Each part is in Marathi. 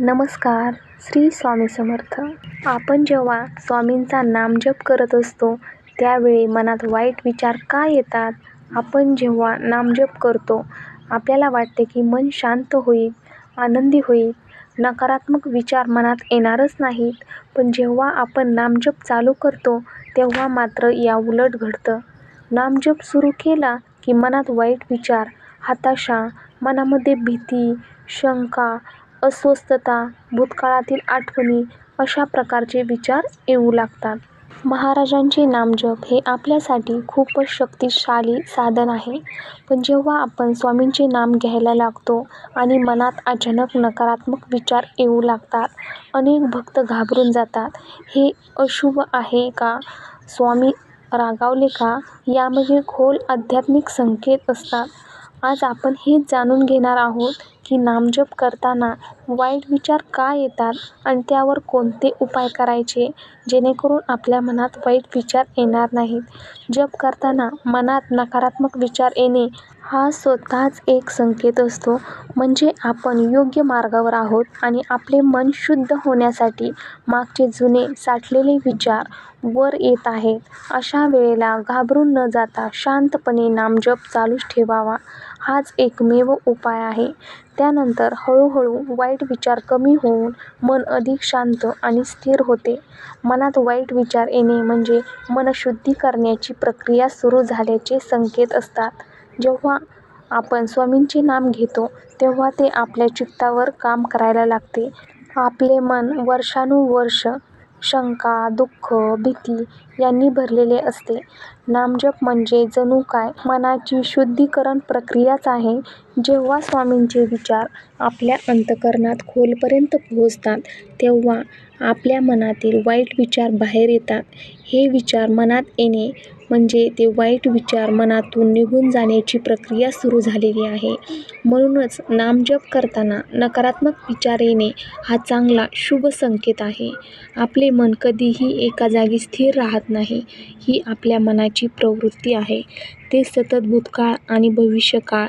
नमस्कार श्री स्वामी समर्थ. आपण जेव्हा स्वामींचा नामजप करत असतो त्यावेळी मनात वाईट विचार का येतात? आपण जेव्हा नामजप करतो आपल्याला वाटते की मन शांत होईल आनंदी होईल. नकारात्मक विचार मनात येणारच नाहीत पण जेव्हा आपण नामजप चालू करतो तेव्हा मात्र याउलट घडतं. नामजप सुरू केला की मनात वाईट विचार हताशा मनामध्ये भीती शंका अस्वस्थता भूतकाळातील आठवणी अशा प्रकारचे विचार येऊ लागतात. महाराजांचे नामजप हे आपल्यासाठी खूपच शक्तिशाली साधन आहे. पण जेव्हा आपण स्वामींचे नाम घ्यायला लागतो आणि मनात अचानक नकारात्मक विचार येऊ लागतात अनेक भक्त घाबरून जातात. हे अशुभ आहे का? स्वामी रागावले का? यामध्ये खोल आध्यात्मिक संकेत असतात. आज आपण हेच जाणून घेणार आहोत की नामजप करताना वाईट विचार का येतात आणि त्यावर कोणते उपाय करायचे? जेणेकरून आपल्या मनात वाईट विचार येणार नाहीत. जप करताना मनात नकारात्मक विचार येणे हा स्वतःच एक संकेत असतो. म्हणजे आपण योग्य मार्गावर आहोत आणि आपले मन शुद्ध होण्यासाठी मागचे जुने साठलेले विचार वर येत आहेत. अशा वेळेला घाबरून न जाता शांतपणे नामजप चालूच ठेवावा. हाच एकमेव उपाय आहे. त्यानंतर हळूहळू वाईट विचार कमी होऊन मन अधिक शांत आणि स्थिर होते. मनात वाईट विचार येणे म्हणजे मनशुद्धी करण्याची प्रक्रिया सुरू झाल्याचे संकेत असतात. जेव्हा आपण स्वामींचे नाम घेतो तेव्हा ते आपल्या चित्तावर काम करायला लागते. आपले मन वर्षानुवर्ष शंका दुःख भीती यांनी भरलेले असते. नामजप म्हणजे जणू काय मनाची शुद्धीकरण प्रक्रियाच आहे. जेव्हा स्वामींचे विचार आपल्या अंतःकरणात खोलपर्यंत पोहोचतात तेव्हा आपल्या मनातील वाईट विचार बाहेर येतात. हे विचार मनात येणे म्हणजे ते वाईट विचार मनातून निघून जाण्याची प्रक्रिया सुरू झालेली आहे. म्हणूनच नामजप करताना नकारात्मक विचार येणे हा चांगला शुभ संकेत आहे. आपले मन कधीही एका जागी स्थिर राहत नाही ही आपल्या मनाची प्रवृत्ती आहे. ते सतत भूतकाळ आणि भविष्यकाळ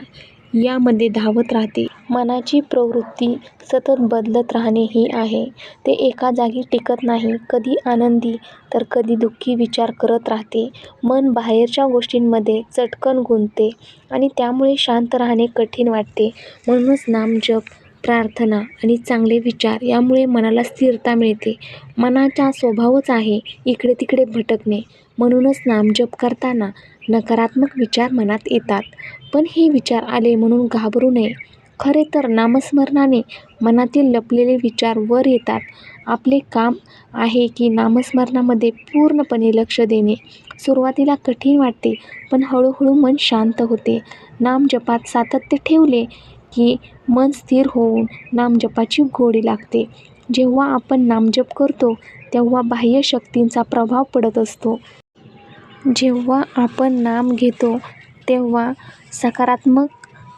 यामध्ये धावत राहते. मनाची प्रवृत्ती सतत बदलत राहणे ही आहे. ते एका जागी टिकत नाही कधी आनंदी तर कधी दुःखी विचार करत राहते. मन बाहेरच्या गोष्टींमध्ये चटकन गुंतते आणि त्यामुळे शांत राहणे कठीण वाटते. म्हणूनच नामजप प्रार्थना आणि चांगले विचार यामुळे मनाला स्थिरता मिळते. मनाचा स्वभावच आहे इकडे तिकडे भटकणे. म्हणूनच नामजप करताना नकारात्मक विचार मनात येतात. पण हे विचार आले म्हणून घाबरू नये. खरे तर नामस्मरणाने मनातील लपलेले विचार वर येतात. आपले काम आहे की नामस्मरणामध्ये पूर्णपणे लक्ष देणे. सुरुवातीला कठीण वाटते पण हळूहळू मन शांत होते. नामजपात सातत्य ठेवले की मन स्थिर होऊन नामजपाची गोडी लागते. जेव्हा आपण नामजप करतो तेव्हा बाह्य शक्तींचा प्रभाव पडत असतो. जेव्हा आपण नाम घेतो तेव्हा सकारात्मक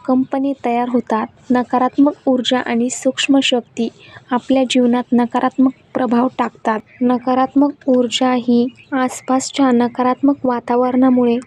कंपने तयार होतात. नकारात्मक ऊर्जा आणि सूक्ष्म शक्ती आपल्या जीवनात नकारात्मक प्रभाव टाकतात. नकारात्मक ऊर्जा ही आसपासच्या नकारात्मक वातावरणामुळे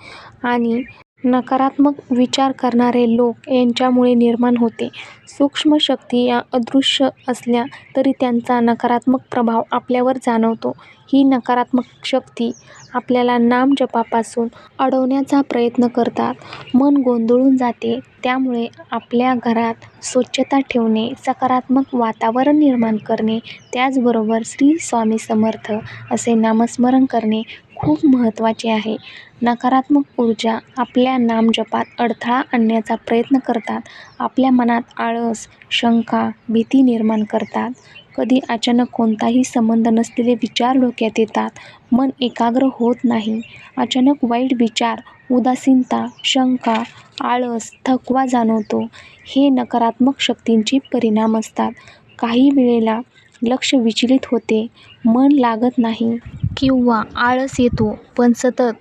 आणि नकारात्मक विचार करणारे लोक यांच्यामुळे निर्माण होते. सूक्ष्म शक्ती या अदृश्य असल्या तरी त्यांचा नकारात्मक प्रभाव आपल्यावर जाणवतो. ही नकारात्मक शक्ती आपल्याला नामजपापासून अडवण्याचा प्रयत्न करतात. मन गोंधळून जाते. त्यामुळे आपल्या घरात स्वच्छता ठेवणे सकारात्मक वातावरण निर्माण करणे त्याचबरोबर श्री स्वामी समर्थ असे नामस्मरण करणे खूप महत्त्वाचे आहे. नकारात्मक ऊर्जा आपल्या नामजपात अडथळा आणण्याचा प्रयत्न करतात. आपल्या मनात आळस शंका भीती निर्माण करतात. कधी अचानक कोणताही संबंध नसलेले विचार डोक्यात येतात. मन एकाग्र होत नाही. अचानक वाईट विचार उदासीनता शंका आळस थकवा जाणवतो. हे नकारात्मक शक्तींचे परिणाम असतात. काही वेळेला लक्ष विचलित होते. मन लागत नाही किंवा आळस येतो पण सतत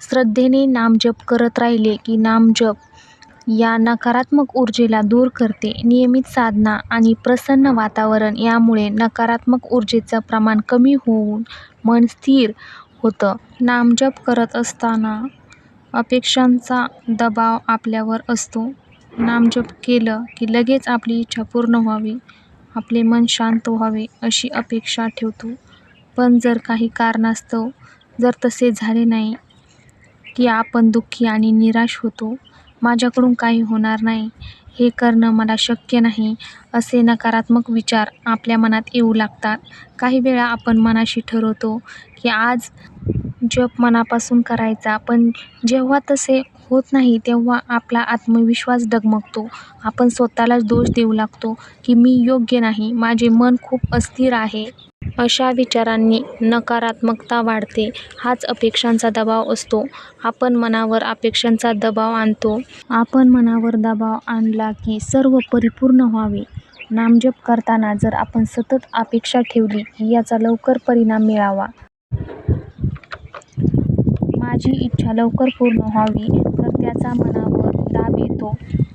श्रद्धेने नामजप करत राहिले की नामजप या नकारात्मक ऊर्जेला दूर करते. नियमित साधना आणि प्रसन्न वातावरण यामुळे नकारात्मक ऊर्जेचं प्रमाण कमी होऊन मन स्थिर होतं. नामजप करत असताना अपेक्षांचा दबाव आपल्यावर असतो. नामजप केलं की लगेच आपली इच्छा पूर्ण व्हावी आपले मन शांत व्हावे अशी अपेक्षा ठेवतो. पण जर काही कारणास्तव जर तसे झाले नाही की आपण दुःखी आणि निराश होतो. माझ्याकडून काही होणार नाही, हे करणं मला शक्य नाही असे नकारात्मक विचार आपल्या मनात येऊ लागतात. काही वेळा आपण मनाशी ठरवतो की आज जप मनापासून करायचा पण जेव्हा तसे होत नाही तेव्हा आपला आत्मविश्वास डगमगतो. आपण स्वतःलाच दोष देऊ लागतो की मी योग्य नाही, माझे मन खूप अस्थिर आहे. अशा विचारांनी नकारात्मकता वाढते. हाच अपेक्षांचा दबाव असतो. आपण मनावर अपेक्षांचा दबाव आणतो. आपण मनावर दबाव आणला की सर्व परिपूर्ण व्हावे. नामजप करताना जर आपण सतत अपेक्षा ठेवली की याचा लवकर परिणाम मिळावा. माझी इच्छा लवकर पूर्ण व्हावी तर त्याचा मनावर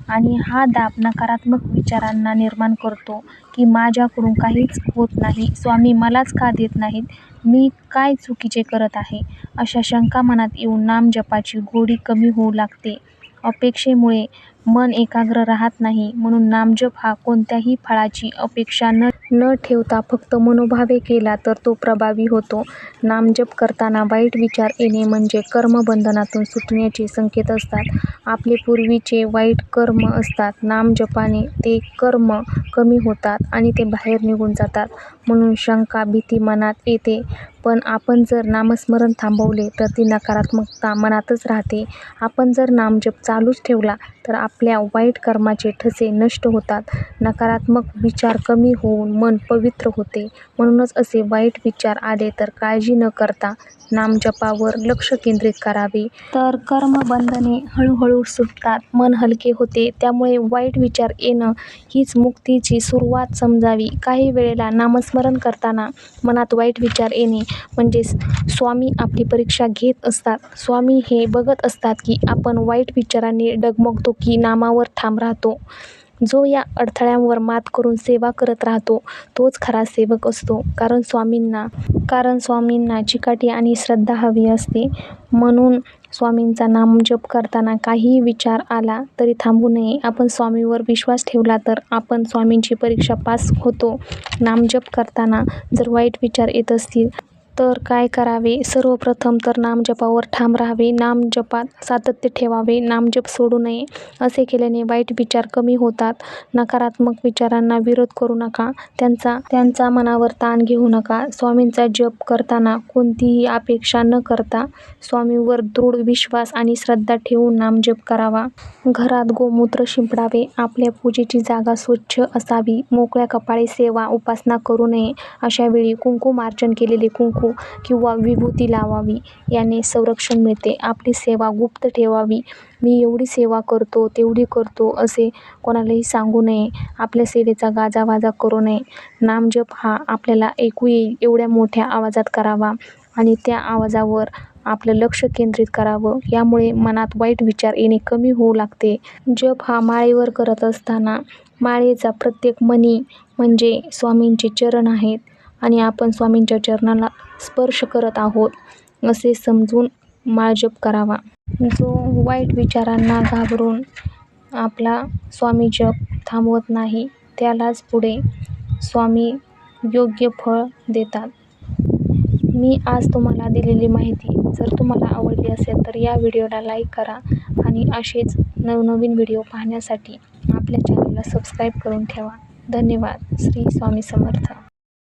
आणि हा दाब नकारात्मक विचारांना निर्माण करतो की माझ्याकडून काहीच होत नाही, स्वामी मलाच का देत नाहीत, मी काय चुकीचे करत आहे. अशा शंका मनात येऊन नामजपाची गोडी कमी होऊ लागते. अपेक्षेमुळे मन एकाग्र राहत नाही. म्हणून नामजप हा कोणत्याही फळाची अपेक्षा न न ठेवता फक्त मनोभावे केला तर तो प्रभावी होतो. नामजप करताना वाईट विचार येणे म्हणजे कर्मबंधनातून सुटण्याचे संकेत असतात. आपले पूर्वीचे वाईट कर्म असतात. नामजपाने ते कर्म कमी होतात आणि ते बाहेर निघून जातात. म्हणून शंका, भीती मनात येते. पण आपण जर नामस्मरण थांबवले तर ती नकारात्मकता मनातच राहते. आपण जर नामजप चालूच ठेवला तर आपल्या वाईट कर्माचे ठसे नष्ट होतात. नकारात्मक विचार कमी होऊन मन पवित्र होते. म्हणूनच असे वाईट विचार आले तर काळजी न करता नामजपावर लक्ष केंद्रित करावे. तर कर्मबंधने हळूहळू सुटतात. मन हलके होते. त्यामुळे वाईट विचार येणं हीच मुक्तीची सुरुवात समजावी. काही वेळेला नामस्मरण करताना मनात वाईट विचार येणे म्हणजेच स्वामी आपली परीक्षा घेत असतात. स्वामी हे बघत असतात की आपण वाईट विचारांनी डगमगतो की नामावर ठाम राहतो. जो या अडथळ्यांवर मात करून सेवा करत राहतो तोच खरा सेवक असतो. कारण स्वामींना चिकाटी आणि श्रद्धा हवी असते. म्हणून स्वामींचा नामजप करताना काहीही विचार आला तरी थांबू नये. आपण स्वामींवर विश्वास ठेवला तर आपण स्वामींची परीक्षा पास होतो. नामजप करताना जर वाईट विचार येत असतील तर काय करावे? सर्वप्रथम तर नामजपावर ठाम राहावे. नामजपात सातत्य ठेवावे. नामजप सोडू नये. असे केल्याने वाईट विचार कमी होतात. नकारात्मक विचारांना विरोध करू नका. त्यांचा मनावर ताण घेऊ नका. स्वामींचा जप करताना कोणतीही अपेक्षा न करता स्वामींवर दृढ विश्वास आणि श्रद्धा ठेवून नामजप करावा. घरात गोमूत्र शिंपडावे. आपल्या पूजेची जागा स्वच्छ असावी. मोकळ्या कपाळी सेवा, उपासना करू नये. अशावेळी कुंकुमार्चन केलेले कुंकू हो किंवा विभूती लावावी. याने संरक्षण मिळते. आपली सेवा गुप्त ठेवावी. मी एवढी सेवा करतो, तेवढी करतो असे कोणालाही सांगू नये. आपल्या सेवेचा गाजावाजा करू नये. नामजप हा आपल्याला ऐकू येईल एवढ्या मोठ्या आवाजात करावा आणि त्या आवाजावर आपलं लक्ष केंद्रित करावं. यामुळे मनात वाईट विचार येणे कमी होऊ लागते. जप हा माळेवर करत असताना माळेचा प्रत्येक मणी म्हणजे स्वामींचे चरण आहेत आणि आपण स्वामींच्या चरणाला स्पर्श करत आहोत असे समजून माळजप करावा. जो वाईट विचारांना घाबरून आपला स्वामी जप थांबवत नाही त्यालाच पुढे स्वामी योग्य फळ देतात. मी आज तुम्हाला दिलेली माहिती जर तुम्हाला आवडली असेल तर या व्हिडिओला लाईक करा आणि असेच नवनवीन व्हिडिओ पाहण्यासाठी आपल्या चॅनलला सबस्क्राईब करून ठेवा. धन्यवाद. श्री स्वामी समर्थ.